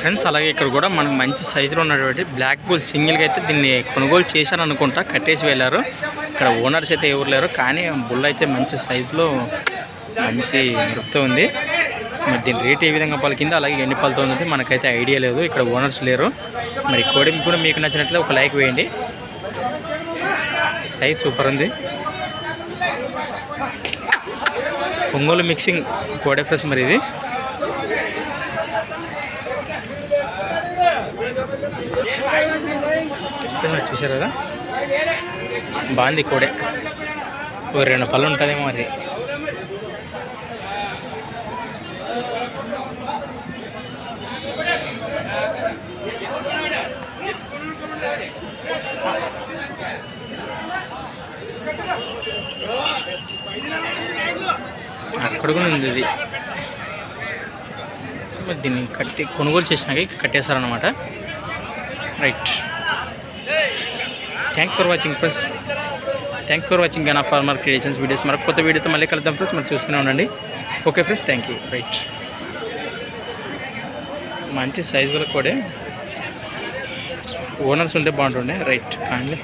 Friends అలాగే ఇక్కడ కూడా మనకు మంచి సైజులో ఉన్నటువంటి బ్లాక్ బుల్ సింగిల్గా అయితే దీన్ని కొనుగోలు చేశాను అనుకుంటా కట్టేసి వెళ్ళారు. ఇక్కడ ఓనర్స్ అయితే ఎవరు లేరు కానీ బుల్ అయితే మంచి సైజులో మంచి నృప్తో ఉంది. మరి దీని రేట్ ఏ విధంగా పలికిందో అలాగే ఎన్ని పలుతో ఉంది మనకైతే ఐడియా లేదు. ఇక్కడ ఓనర్స్ లేరు. మరి కోడి కూడా మీకు నచ్చినట్లే ఒక లైక్ వేయండి. సైజ్ సూపర్ ఉంది. ఒంగోలు మిక్సింగ్ కోడే ఫ్రెష్ మరి ఇది. చూసారు కదా? బాగుంది కోడే. ఓ రెండు పళ్ళు ఉంటుందేమో మరి. అక్కడ కూడా ఉంది ఇది. దీన్ని కట్టి కొనుగోలు చేసినాక కట్టేశారనమాట right thanks for watching friends thanks for watching Gana farmer creations videos మరొక కొత్త వీడియోతో మళ్ళీ కలుద్దాం ఫ్రెండ్స్ మరి చూస్తూనే ఉండండి. Okay friends thank you right మంచి సైజ్ కూడా కూడా. ఓనర్స్ ఉంటే బాగుంటుండే. రైట్ కాండి